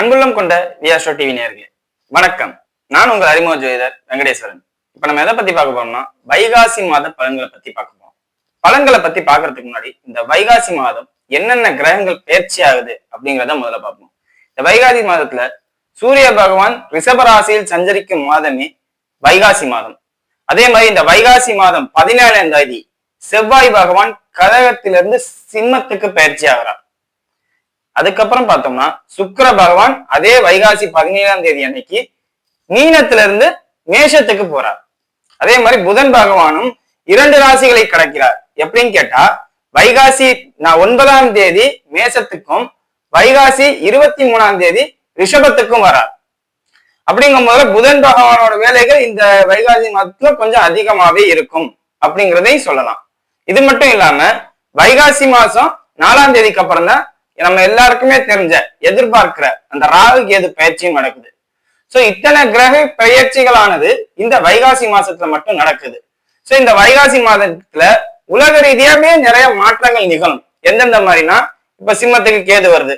அன்புள்ளம் கொண்ட வியாஷோ டிவி நேர்களே வணக்கம். நான் உங்கள் அறிமுக ஜோதிடர் வெங்கடேஸ்வரன். இப்ப நம்ம எதை பத்தி பார்க்க போறோம்னா வைகாசி மாத பலன்களை பத்தி பார்க்க போறோம். பலன்களை பத்தி பாக்குறதுக்கு முன்னாடி இந்த வைகாசி மாதம் என்னென்ன கிரகங்கள் பயிற்சி ஆகுது அப்படிங்கிறத முதல்ல பார்ப்போம். இந்த வைகாசி மாதத்துல சூரிய பகவான் ரிஷபராசியில் சஞ்சரிக்கும் மாதமே வைகாசி மாதம். அதே மாதிரி இந்த வைகாசி மாதம் பதினேழாம் தேதி செவ்வாய் பகவான் கழகத்திலிருந்து சிம்மத்துக்கு பயிற்சி ஆகிறார். அதுக்கப்புறம் பார்த்தோம்னா சுக்கர பகவான் அதே வைகாசி பதினேழாம் தேதி அன்னைக்கு மீனத்திலிருந்து மேஷத்துக்கு போறார். அதே மாதிரி புதன் பகவானும் இரண்டு ராசிகளை கடக்கிறார். எப்படின்னு கேட்டா வைகாசி நான் ஒன்பதாம் தேதி மேஷத்துக்கும் வைகாசி இருபத்தி மூணாம் தேதி ரிஷபத்துக்கும் வரார். அப்படிங்கும் போது புதன் பகவானோட வேலைகள் இந்த வைகாசி மாதத்துல கொஞ்சம் அதிகமாவே இருக்கும் அப்படிங்கிறதையும் சொல்லலாம். இது மட்டும் இல்லாம வைகாசி மாசம் நாலாம் தேதிக்கு அப்புறம் தான் நம்ம எல்லாருக்குமே தெரிஞ்ச எதிர்பார்க்கிற அந்த ராகு கேது பயிற்சியும் நடக்குது. சோ இத்தனை கிரக பயிற்சிகளானது இந்த வைகாசி மாசத்துல மட்டும் நடக்குது. சோ இந்த வைகாசி மாதத்துல உலக ரீதியாவே நிறைய மாற்றங்கள் நிகழும். எந்தெந்த மாதிரினா இப்ப சிம்மத்துக்கு கேது வருது.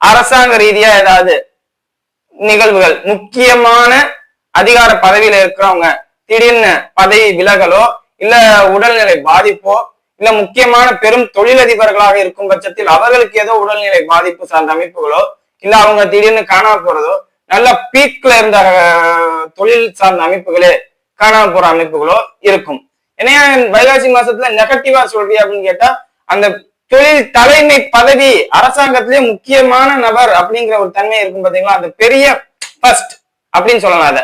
அரசாங்க ரீதியா ஏதாவது நிகழ்வுகள் முக்கியமான அதிகார பதவியில இருக்கிறவங்க திடீர்னு பதவி விலகலோ இல்ல உடல்நிலை பாதிப்போ இல்ல முக்கியமான பெரும் தொழிலதிபர்களாக இருக்கும் பட்சத்தில் அவர்களுக்கு ஏதோ உடல்நிலை பாதிப்பு சார்ந்த அமைப்புகளோ இல்ல அவங்க திடீர்னு காணாம போறதோ நல்ல பீக்ல இருந்த தொழில் சார்ந்த அமைப்புகளே காணாம போற அமைப்புகளோ இருக்கும். ஏன்னா வைகாசி மாசத்துல நெகட்டிவா சொல்றியா அப்படின்னு கேட்டா அந்த தொழில் தலைமை பதவி அரசாங்கத்திலேயே முக்கியமான நபர் அப்படிங்கிற ஒரு தன்மை இருக்கும் பாத்தீங்களா? அந்த பெரிய ஃபர்ஸ்ட் அப்படின்னு சொல்லலாம் அதை.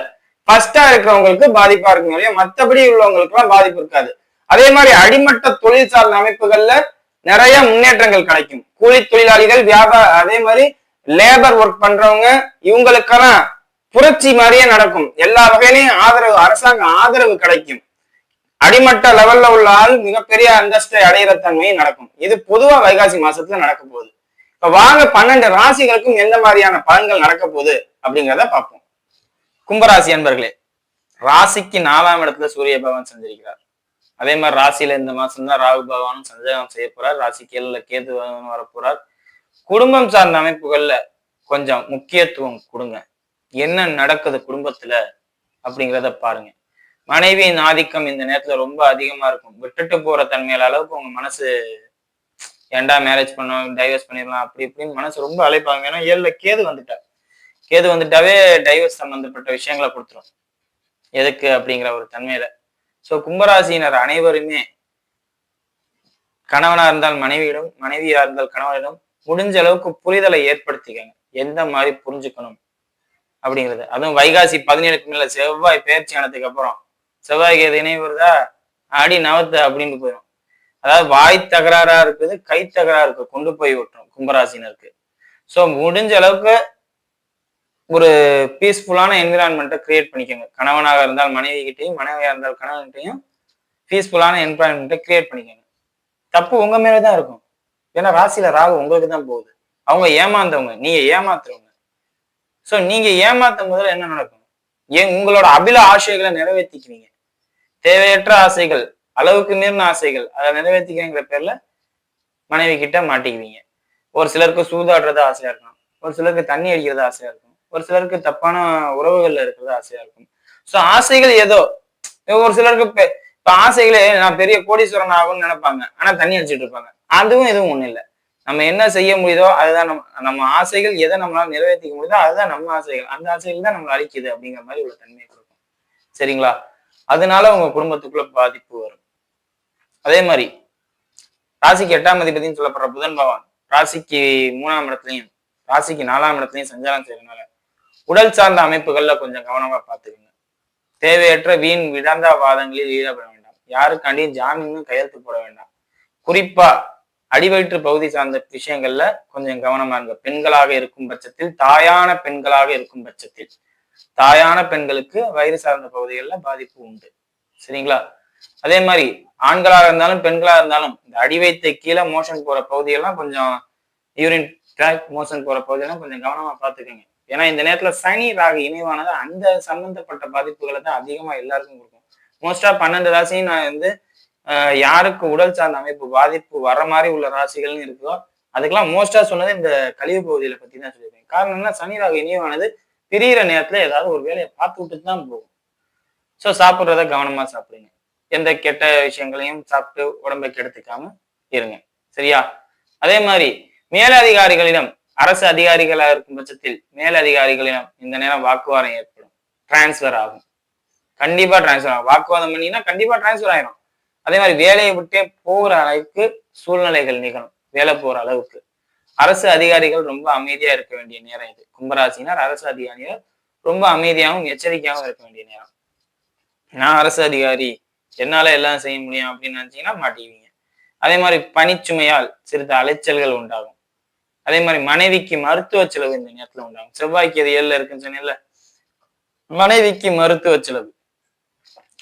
ஃபர்ஸ்டா இருக்கிறவங்களுக்கு பாதிப்பா இருக்கும் இல்லையா? மத்தபடி உள்ளவங்களுக்கு எல்லாம் பாதிப்பு இருக்காது. அதே மாதிரி அடிமட்ட தொழில் சார்ந்த அமைப்புகள்ல நிறைய முன்னேற்றங்கள் கிடைக்கும். கூலி தொழிலாளிகள் வியாபார அதே மாதிரி லேபர் ஒர்க் பண்றவங்க இவங்களுக்கெல்லாம் புரட்சி மாதிரியே நடக்கும். எல்லா வகையிலையும் ஆதரவு அரசாங்க ஆதரவு கிடைக்கும். அடிமட்ட லெவல்ல உள்ள ஆள் மிகப்பெரிய அந்தஸ்தை அடையிற தன்மையும் நடக்கும். இது பொதுவா வைகாசி மாசத்துல நடக்க போகுது. இப்ப வாங்க பன்னெண்டு ராசிகளுக்கும் எந்த மாதிரியான பலன்கள் நடக்க போகுது அப்படிங்கிறத பார்ப்போம். கும்பராசி அன்பர்களே ராசிக்கு நாலாம் இடத்துல சூரிய பகவான் செஞ்சிருக்கிறார். அதே மாதிரி ராசியில இந்த மாசம் தான் ராகு பகவானும் சஞ்சாரம் செய்ய போறார். ராசி கேள்ல கேது பகவானும் வரப்போறார் குடும்பம் சார்ந்த அமைப்புகள்ல கொஞ்சம் முக்கியத்துவம் கொடுங்க. என்ன நடக்குது குடும்பத்துல அப்படிங்கிறத பாருங்க. மனைவியின் ஆதிக்கம் இந்த நேரத்துல ரொம்ப அதிகமா இருக்கும். விட்டுட்டு போற தன்மையில அளவுக்கு உங்க மனசு ஏன்டா மேரேஜ் பண்ணோம் டைவர்ஸ் பண்ணிடலாம் அப்படி இப்படின்னு மனசு ரொம்ப அழைப்பாங்க. ஏன்னா ஏழுல கேது வந்துட்டா. கேது வந்துட்டாவே டைவர்ஸ் சம்பந்தப்பட்ட விஷயங்களை கொடுத்துரும். எதுக்கு அப்படிங்கிற ஒரு தன்மையில. சோ கும்பராசியினர் அனைவருமே கணவனா இருந்தால் மனைவியிடம் மனைவியா இருந்தால் கணவனிடம் முடிஞ்ச அளவுக்கு புரிதலை ஏற்படுத்திக்கங்க. எந்த மாதிரி புரிஞ்சுக்கணும் அப்படிங்கிறது. அதுவும் வைகாசி பதினேழுக்கு மேல செவ்வாய் பயிற்சி ஆனதுக்கு அப்புறம். செவ்வாய் கேது இணை வருதா அடி நவத்து அப்படின்னு போயிடும் அதாவது வாய் தகராறா இருக்குது கை தகராறு இருக்கு கொண்டு போய் விட்டுரும் கும்பராசினருக்கு. ஸோ முடிஞ்ச அளவுக்கு ஒரு பீஸ்ஃபுல்லான என்விரான்மெண்ட்டை கிரியேட் பண்ணிக்கோங்க. கணவனாக இருந்தால் மனைவி கிட்டையும் மனைவியாக இருந்தால் கணவன்கிட்டையும் பீஸ்ஃபுல்லான என்விரான்மெண்ட்டை கிரியேட் பண்ணிக்கோங்க. தப்பு உங்க மேலே தான் இருக்கும். ஏன்னா ராசியில ராகு உங்களுக்கு தான் போகுது. அவங்க ஏமாந்தவங்க. நீங்க ஏமாத்துறவங்க. ஸோ நீங்க ஏமாத்தும் முதல்ல என்ன நடக்கும்? ஏன் உங்களோட அபில ஆசைகளை நிறைவேற்றிக்குவீங்க தேவையற்ற ஆசைகள் அளவுக்கு மீறின ஆசைகள் அதை நிறைவேற்றிக்கிறேங்கிற பேர்ல மனைவி கிட்ட மாட்டிக்குவீங்க. ஒரு சிலருக்கு சூதாடுறது ஆசையா இருக்கலாம். ஒரு சிலருக்கு தண்ணி அடிக்கிறது ஆசையா இருக்கும் ஒரு சிலருக்கு தப்பான உறவுகள்ல இருக்கிறது ஆசையா இருக்கும். ஸோ ஆசைகள் ஏதோ ஒரு சிலருக்கு இப்ப ஆசைகளே நான் பெரிய கோடீஸ்வரன் ஆகும்னு நினைப்பாங்க. ஆனா தண்ணி அடிச்சிட்டு இருப்பாங்க. அதுவும் எதுவும் ஒண்ணும் இல்லை. நம்ம என்ன செய்ய முடியுதோ அதுதான் நம்ம நம்ம ஆசைகள் எதை நம்மளால நிறைவேற்றிக்க முடியுதோ அதுதான் நம்ம ஆசைகள். அந்த ஆசைகள் தான் நம்மளை அழிக்குது அப்படிங்கிற மாதிரி உள்ள தன்மையை கொடுக்கும். சரிங்களா? அதனால உங்க குடும்பத்துக்குள்ள பாதிப்பு வரும். அதே மாதிரி ராசிக்கு எட்டாம் அதிபதினு சொல்லப்படுற புதன் பவான் ராசிக்கு மூணாம் இடத்துலையும் ராசிக்கு நாலாம் இடத்துலையும் சஞ்சாரம் செய்யறதுனால உடல் சார்ந்த அமைப்புகள்ல கொஞ்சம் கவனமா பார்த்துக்கோங்க. தேவையற்ற வீண் விடாந்தாவாதங்களில் ஈடுபட வேண்டாம். யாருக்காண்டியும் ஜாமீனும் கையெழுத்து போட வேண்டாம். குறிப்பா அடிவயிற்று பகுதி சார்ந்த விஷயங்கள்ல கொஞ்சம் கவனமா இருங்க. பெண்களாக இருக்கும் பட்சத்தில் தாயான பெண்களாக இருக்கும் பட்சத்தில். தாயான பெண்களுக்கு வயிறு சார்ந்த பகுதிகளில் பாதிப்பு உண்டு. சரிங்களா? அதே மாதிரி ஆண்களாக இருந்தாலும் பெண்களாக இருந்தாலும் இந்த அடிவயத்தை கீழே மோஷன் போற பகுதியெல்லாம் கொஞ்சம் யூரின் ட்ராக் மோஷன் போற பகுதியெல்லாம் கொஞ்சம் கவனமா பார்த்துக்கோங்க. ஏன்னா இந்த நேரத்துல சனி ராகு இணைவானது அந்த சம்பந்தப்பட்ட பாதிப்புகளை தான் அதிகமா எல்லாருக்கும் கொடுக்கும். மோஸ்டா பன்னெண்டு ராசியும் நான் வந்து யாருக்கு உடல் சார்ந்த அமைப்பு பாதிப்பு வர மாதிரி உள்ள ராசிகள்னு இருக்கோ அதுக்கெல்லாம் மோஸ்டா சொன்னது இந்த கழிவு பகுதியில பத்தி தான் சொல்லியிருக்கேன். காரணம் என்ன சனி ராகு இணைவானது பிரியிற நேரத்துல ஏதாவது ஒரு வேலையை பார்த்து விட்டுட்டு தான் போகும். ஸோ சாப்பிட்றத கவனமா சாப்பிடுங்க. எந்த கெட்ட விஷயங்களையும் சாப்பிட்டு உடம்பை கெடுத்துக்காம இருங்க. சரியா? அதே மாதிரி மேலதிகாரிகளிடம் அரசு அதிகாரிகளா இருக்கும் பட்சத்தில் மேலதிகாரிகளிடம் இந்த நேரம் வாக்குவாதம் ஏற்படும். டிரான்ஸ்ஃபர் ஆகும். கண்டிப்பா டிரான்ஸ்ஃபர் ஆகும். வாக்குவாதம் பண்ணீங்கன்னா கண்டிப்பா டிரான்ஸ்ஃபர் ஆயிரும். அதே மாதிரி வேலையை விட்டே போகிற அளவுக்கு சூழ்நிலைகள் நிகழும். வேலை போற அளவுக்கு. அரசு அதிகாரிகள் ரொம்ப அமைதியா இருக்க வேண்டிய நேரம் இது. கும்பராசினர் அரசு அதிகாரிகள் ரொம்ப அமைதியாகவும் எச்சரிக்கையாகவும் இருக்க வேண்டிய நேரம். நான் அரசு அதிகாரி. என்னால எல்லாம் செய்ய முடியும் அப்படின்னு நினைச்சீங்கன்னா மாட்டிக்குவீங்க. அதே மாதிரி பணிச்சுமையால் சிறிது அலைச்சல்கள் உண்டாகும். அதே மாதிரி மனைவிக்கு மருத்துவ செலவு இந்த நேரத்துல உண்டாகும். செவ்வாய்க்கு அது ஏழுல இருக்குன்னு சொன்னீங்கல்ல மனைவிக்கு மருத்துவ செலவு.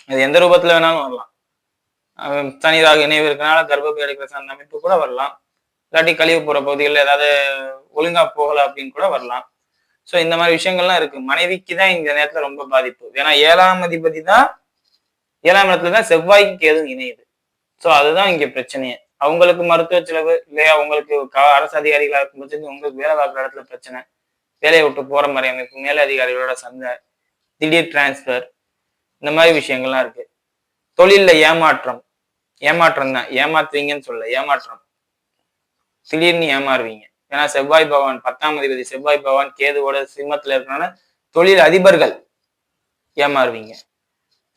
அது எந்த ரூபத்துல வேணாலும் வரலாம். அஹ் இணைவு இருக்கனால கர்ப்பப்பை எடுக்கிற சார்ந்த அமைப்பு கூட வரலாம். இல்லாட்டி கழிவு போற பகுதிகளில் ஏதாவது ஒழுங்கா போகல அப்படின்னு கூட வரலாம். ஸோ இந்த மாதிரி விஷயங்கள்லாம் இருக்கு. மனைவிக்கு தான் இந்த நேரத்துல ரொம்ப பாதிப்பு. ஏன்னா ஏழாம் அதிபதி தான் ஏழாம் இடத்துல தான் செவ்வாய்க்கு எதுவும் இணையுது. ஸோ அதுதான் இங்க பிரச்சனையே. அவங்களுக்கு மருத்துவ செலவு இல்லையா உங்களுக்கு க- அரசு அதிகாரிகளா இருக்கும் பட்சத்தில் உங்களுக்கு வேலை பார்க்குற இடத்துல பிரச்சனை. வேலையை விட்டு போற மாதிரி அமைப்பு மேலதிகாரிகளோட அதிகாரிகளோட திடீர் டிரான்ஸ்ஃபர் இந்த மாதிரி விஷயங்கள்லாம் இருக்கு. தொழில்ல ஏமாற்றம். ஏமாற்றம் தான். ஏமாத்துவீங்கன்னு சொல்ல ஏமாற்றம். திடீர்னு ஏமாறுவீங்க. ஏன்னா செவ்வாய் பவான் பத்தாம் அதிபதி செவ்வாய் பவான் கேதுவோட சிம்மத்துல இருக்கிறனால தொழில் அதிபர்கள் ஏமாறுவீங்க.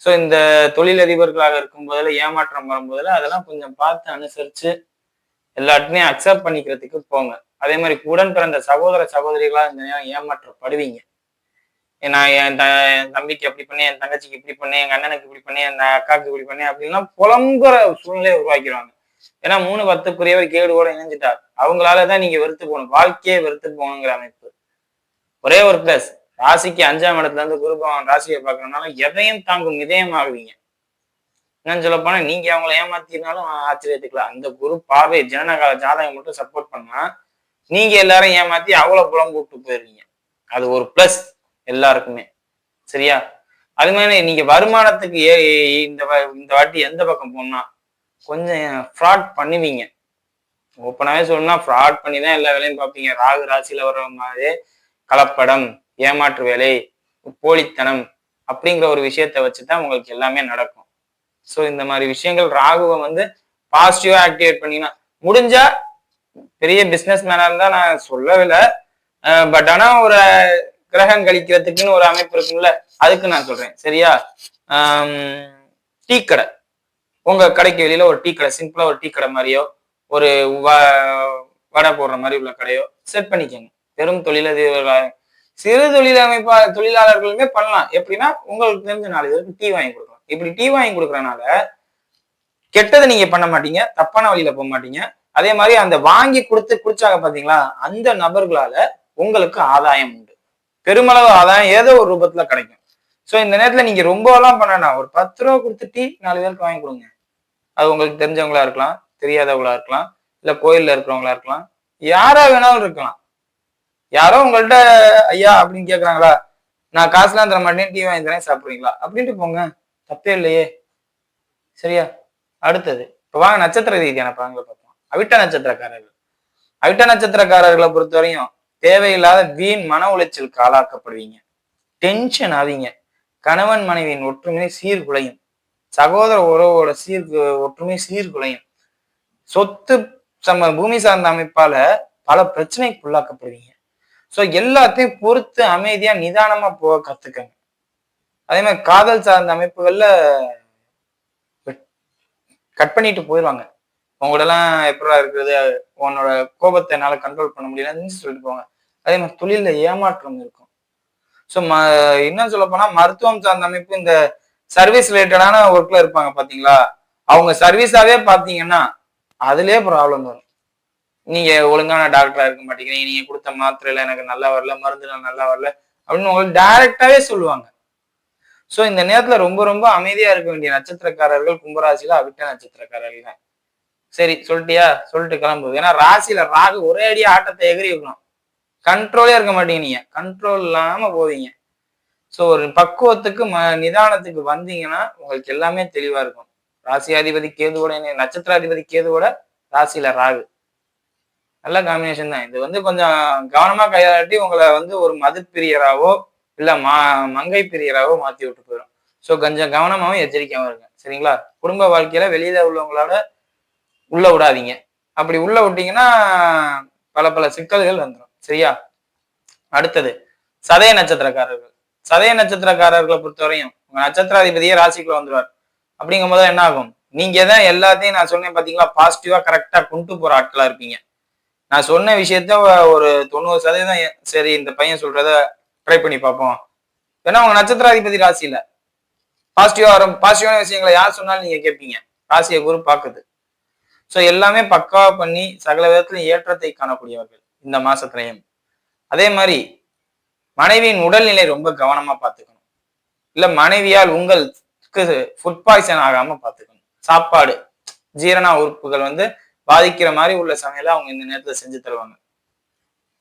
ஸோ இந்த தொழில் அதிபர்களாக இருக்கும் போதுல ஏமாற்றம் வரும்போதில் அதெல்லாம் கொஞ்சம் பார்த்து அனுசரிச்சு எல்லாத்தையும் அக்செப்ட் பண்ணிக்கிறதுக்கு போங்க. அதே மாதிரி உடன் பிறந்த சகோதர சகோதரிகளா இந்த நேரம் ஏமாற்றப்படுவீங்க. நான் என் த என் தம்பிக்கு எப்படி பண்ணேன் என் தங்கச்சிக்கு இப்படி பண்ணேன் எங்கள் அண்ணனுக்கு இப்படி பண்ணேன் என் அக்காவுக்கு இப்படி பண்ணேன் அப்படின்லாம் புலம்புற சூழ்நிலையை உருவாக்கிடுவாங்க. ஏன்னா மூணு பத்துக்குரியவர் கேடுவோட இணைஞ்சிட்டார். அவங்களால தான் நீங்க வெறுத்து போகணும். வாழ்க்கையே வெறுத்து போகணுங்கிற அமைப்பு. ஒரே ஒரு பிளஸ் ராசிக்கு அஞ்சாம் இடத்துல இருந்து குரு பகவான் ராசியை பார்க்கறதுனால எதையும் தாங்கும் இதயம் ஆகுவீங்க. என்னன்னு சொல்ல போனா நீங்க அவங்கள ஏமாத்தினாலும் ஆச்சரியத்துக்கலாம். அந்த குரு பார்வை ஜனனகால ஜாதகம் மட்டும் சப்போர்ட் பண்ணா நீங்க எல்லாரும் ஏமாத்தி அவ்வளவு புலம்பு விட்டு போயிருவீங்க. அது ஒரு பிளஸ் எல்லாருக்குமே. சரியா? அது மாதிரி நீங்க வருமானத்துக்கு ஏ இந்த இந்த வாட்டி எந்த பக்கம் போனா கொஞ்சம் ஃப்ராட் பண்ணுவீங்க. ஓப்பனாவே சொல்லணும்னா ஃப்ராட் பண்ணி தான் எல்லா வேலையும் பார்ப்பீங்க. ராகு ராசியில வர்ற மாதிரி கலப்படம் ஏமாற்று வேலை போலித்தனம் அப்படிங்கிற ஒரு விஷயத்த வச்சுதான் உங்களுக்கு எல்லாமே நடக்கும். ஸோ இந்த மாதிரி விஷயங்கள் ராகுவை வந்து பாசிட்டிவா ஆக்டிவேட் பண்ணீங்கன்னா முடிஞ்சா பெரிய பிஸ்னஸ் மேனா இருந்தா நான் சொல்லவில்லை. பட் ஆனா ஒரு கிரகம் கழிக்கிறதுக்குன்னு ஒரு அமைப்பு இருக்கும்ல அதுக்கு நான் சொல்றேன். சரியா? டீ கடை. உங்க கடைக்கு வெளியில ஒரு டீ கடை சிம்பிளா ஒரு டீ கடை மாதிரியோ ஒரு வ- வடை போடுற மாதிரி உள்ள கடையோ செட் பண்ணிக்கோங்க. பெரும் தொழிலதிபர்களாக சிறு தொழில் அமைப்பா தொழிலாளர்களுமே பண்ணலாம். எப்படின்னா உங்களுக்கு தெரிஞ்ச நாலு பேருக்கு டீ வாங்கி கொடுக்கலாம். இப்படி டீ வாங்கி கொடுக்கறனால கெட்டதை நீங்க பண்ண மாட்டீங்க தப்பான வழியில போக மாட்டீங்க. அதே மாதிரி அந்த வாங்கி கொடுத்து குடிச்சாங்க பாத்தீங்களா அந்த நபர்களால உங்களுக்கு ஆதாயம் உண்டு. பெருமளவு ஆதாயம் ஏதோ ஒரு ரூபத்துல கிடைக்கும். சோ இந்த நேரத்துல நீங்க ரொம்ப எல்லாம் பண்ணணும் ஒரு பத்து ரூபா கொடுத்து டீ நாலு பேருக்கு வாங்கி கொடுங்க. அது உங்களுக்கு தெரிஞ்சவங்களா இருக்கலாம் தெரியாதவங்களா இருக்கலாம் இல்ல கோயில்ல இருக்கிறவங்களா இருக்கலாம் யாரா வேணாலும் இருக்கலாம். யாரோ உங்கள்ட்ட ஐயா அப்படின்னு கேட்குறாங்களா நான் காசுலாம் தர மாட்டேன் டீ வாங்கி தரேன் சாப்பிடுறீங்களா அப்படின்ட்டு போங்க. தப்பே இல்லையே. சரியா? அடுத்தது இப்போ வாங்க நட்சத்திர ரீதியான பலன்களை பார்ப்போம். அவிட்ட நட்சத்திரக்காரர்கள். அவிட்ட நட்சத்திரக்காரர்களை பொறுத்தவரையும் தேவையில்லாத வீண் மன உளைச்சலுக்கு ஆளாக்கப்படுவீங்க டென்ஷன் ஆவீங்க. கணவன் மனைவியின் ஒற்றுமை சீர்குலையும். சகோதர உறவோட சீர் ஒற்றுமை சீர்குலையும். சொத்து சம்ம பூமி சார்ந்த அமைப்பால பல பிரச்சனைக்கு உள்ளாக்கப்படுவீங்க. ஸோ எல்லாத்தையும் பொறுத்து அமைதியா நிதானமா போக கத்துக்கங்க. அதே மாதிரி காதல் சார்ந்த அமைப்புகள்ல கட் பண்ணிட்டு போயிடுவாங்க உங்களோடலாம் எப்படா இருக்கிறது? உன்னோட கோபத்தை என்னால் கண்ட்ரோல் பண்ண முடியலன்னு சொல்லிட்டு போவாங்க. அதே மாதிரி தொழிலில் ஏமாற்றம் இருக்கும். ஸோ ம என்ன சொல்ல போனால் மருத்துவம் சார்ந்த அமைப்பு இந்த சர்வீஸ் ரிலேட்டடான ஒர்க்கில் இருப்பாங்க பார்த்தீங்களா அவங்க சர்வீஸாகவே பார்த்தீங்கன்னா அதுலேயே ப்ராப்ளம் வரும். நீங்க ஒழுங்கான டாக்டரா இருக்க மாட்டேங்கிறீங்க. நீங்க கொடுத்த மாத்திரையில எனக்கு நல்லா வரல மருந்து நல்லா வரல அப்படின்னு உங்களுக்கு டைரக்டாவே சொல்லுவாங்க. சோ இந்த நேரத்துல ரொம்ப ரொம்ப அமைதியா இருக்க வேண்டிய நட்சத்திரக்காரர்கள் கும்பராசியில அவிட்ட நட்சத்திரக்காரர்கள் தான். சரி சொல்லிட்டியா? சொல்லிட்டு கிளம்பு ஏன்னா ராசியில ராகு ஒரே அடியா ஆட்டத்தை எகிரி வைக்கணும். கண்ட்ரோலே இருக்க மாட்டீங்க நீங்க. கண்ட்ரோல் இல்லாம போவீங்க. ஸோ ஒரு பக்குவத்துக்கு ம நிதானத்துக்கு வந்தீங்கன்னா உங்களுக்கு எல்லாமே தெளிவா இருக்கும். ராசியாதிபதி கேதுவோட நட்சத்திராதிபதி கேதுவோட ராசியில ராகு. நல்ல காம்பினேஷன் தான். இது வந்து கொஞ்சம் கவனமா கையாட்டி உங்களை வந்து ஒரு மது பிரியராவோ இல்ல மா மங்கை பிரியராவோ மாத்தி விட்டு போயிடும் ஸோ கொஞ்சம் கவனமாகவும் எச்சரிக்கையாகவும் இருங்க. சரிங்களா? குடும்ப வாழ்க்கையில வெளியில உள்ளவங்களோட உள்ள விடாதீங்க. அப்படி உள்ள விட்டீங்கன்னா பல பல சிக்கல்கள் வந்துடும் சரியா? அடுத்தது சதய நட்சத்திரக்காரர்கள். சதய நட்சத்திரக்காரர்களை பொறுத்தவரையும் உங்க நட்சத்திராதிபதியே ராசிக்குள்ள வந்துடுவார் அப்படிங்கும் போது என்ன ஆகும்? நீங்க தான் எல்லாத்தையும் நான் சொன்னேன் பாத்தீங்களா? பாசிட்டிவா கரெக்டா கொண்டு போற ஆட்களா இருப்பீங்க. நான் சொன்ன விஷயத்த ஒரு தொண்ணூறு சதவீதம் சரி இந்த பையன் சொல்றத ட்ரை பண்ணி பார்ப்போம். ஏன்னா உங்க நட்சத்திராதிபதி ராசியில பாசிட்டிவா வரும். பாசிட்டிவான விஷயங்களை யார் சொன்னாலும் நீங்க கேட்பீங்க. ராசியை குரு பாக்குது ஸோ எல்லாமே பக்காவா பண்ணி சகல விதத்திலும் ஏற்றத்தை காணக்கூடியவர்கள் இந்த மாசத்துலயும். அதே மாதிரி மனைவியின் உடல்நிலை ரொம்ப கவனமா பார்த்துக்கணும். இல்ல மனைவியால் உங்களுக்கு ஃபுட் பாய்சன் ஆகாம பார்த்துக்கணும். சாப்பாடு ஜீரண உறுப்புகள் வந்து பாதிக்கிற மாதிரி உள்ள சமையலை அவங்க இந்த நேரத்துல செஞ்சு தருவாங்க.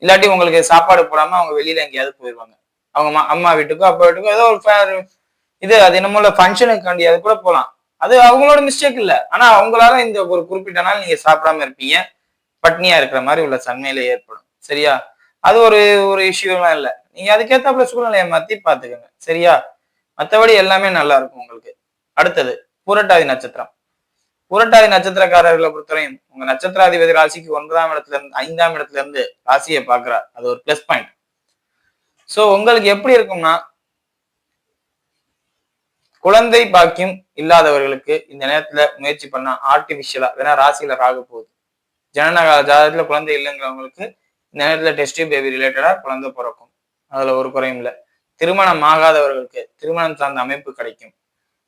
இல்லாட்டி உங்களுக்கு சாப்பாடு போடாம அவங்க வெளியில எங்கேயாவது போயிடுவாங்க அவங்க அம்மா- வீட்டுக்கோ அப்பா வீட்டுக்கோ ஏதோ ஒரு இது அது என்னமோ ஃபங்க்ஷனுக்காண்டி அது கூட போகலாம் அது அவங்களோட மிஸ்டேக் இல்ல. ஆனா அவங்களால இந்த ஒரு குறிப்பிட்ட நாள் நீங்க சாப்பிடாம இருப்பீங்க. பட்னியா இருக்கிற மாதிரி உள்ள சன்மையில ஏற்படும். சரியா? அது ஒரு ஒரு இஷ்யூலாம் இல்ல. நீங்க அதுக்கேத்தாப்புல சூழ்நிலையை மாத்தி பாத்துக்கோங்க. சரியா? மத்தபடி எல்லாமே நல்லா இருக்கும் உங்களுக்கு. அடுத்தது புரட்டாதி நட்சத்திரம். புரட்டாதி நட்சத்திரக்காரர்களை பொறுத்தவரையும் உங்க நட்சத்திராதிபதி ராசிக்கு ஒன்பதாம் இடத்துல இருந்து ஐந்தாம் இடத்துல இருந்து ராசியை பாக்குறார் அது ஒரு பிளஸ் பாயிண்ட் சோ உங்களுக்கு எப்படி இருக்கும்னா குழந்தை பாக்கியம் இல்லாதவர்களுக்கு இந்த நேரத்துல முயற்சி பண்ணா ஆர்டிபிஷியலா வேணா ராசியில ராக போகுது. ஜனனகால ஜாதகத்துல குழந்தை இல்லைங்கிறவங்களுக்கு இந்த நேரத்துல டெஸ்ட் பேபி ரிலேட்டடா குழந்தை பிறக்கும். அதுல ஒரு குறையும் இல்லை. திருமணம் ஆகாதவர்களுக்கு திருமணம் சார்ந்த அமைப்பு கிடைக்கும்.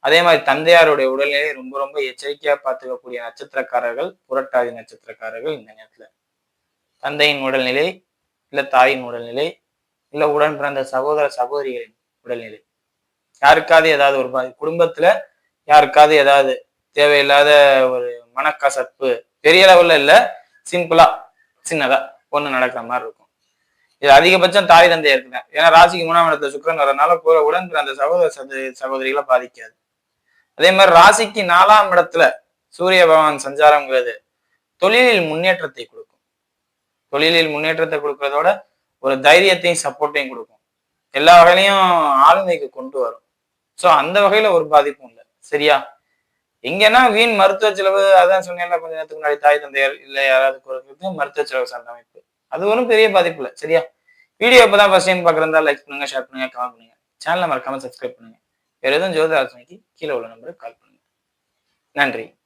அதே மாதிரி தந்தையாருடைய உடல்நிலையை ரொம்ப ரொம்ப எச்சரிக்கையா பார்த்துக்கக்கூடிய நட்சத்திரக்காரர்கள் புரட்டாதி நட்சத்திரக்காரர்கள் இந்த நேரத்துல. தந்தையின் உடல்நிலை இல்ல தாயின் உடல்நிலை இல்ல உடன் பிறந்த சகோதர சகோதரிகளின் உடல்நிலை. யாருக்காவது ஏதாவது ஒரு பாதி குடும்பத்துல யாருக்காவது ஏதாவது தேவையில்லாத ஒரு மனக்கசப்பு பெரிய லெவல்ல இல்ல சிம்பிளா சின்னதா ஒண்ணு நடக்கிற மாதிரி இருக்கும். இது அதிகபட்சம் தாய் தந்தையா இருக்குங்க. ஏன்னா ராசிக்கு மூணாம் இடத்துல சுக்கிரன் வரனால கூட உடன் பிறந்த சகோதர சகோதரிகளை பாதிக்காது. அதே மாதிரி ராசிக்கு நாலாம் இடத்துல சூரிய பகவான் சஞ்சாரம்ங்கிறது தொழிலில் முன்னேற்றத்தை கொடுக்கும். தொழிலில் முன்னேற்றத்தை கொடுக்கறதோட ஒரு தைரியத்தையும் சப்போர்ட்டையும் கொடுக்கும். எல்லா வகையிலையும் ஆளுமைக்கு கொண்டு வரும். ஸோ அந்த வகையில ஒரு பாதிப்பும் இல்லை. சரியா? எங்கன்னா வீண் மருத்துவ செலவு அதான் சொன்னேன்ல கொஞ்ச நேரத்துக்கு முன்னாடி தாய் தந்தையர் இல்லை யாராவது கொடுக்கறது மருத்துவ செலவு சார்ந்த அமைப்பு. அது ஒன்றும் பெரிய பாதிப்பு இல்லை. சரியா? வீடியோ இப்பதான் ஃபர்ஸ்ட் டைம் பார்க்குறதா லைக் பண்ணுங்க ஷேர் பண்ணுங்க கமெண்ட் பண்ணுங்க. சேனலை மறக்காம சப்ஸ்கிரைப் பண்ணுங்க. வேற எதுவும் ஜோதிட ஆலோசனைக்கு கீழே உள்ள நம்பருக்கு கால் பண்ணுங்க. நன்றி.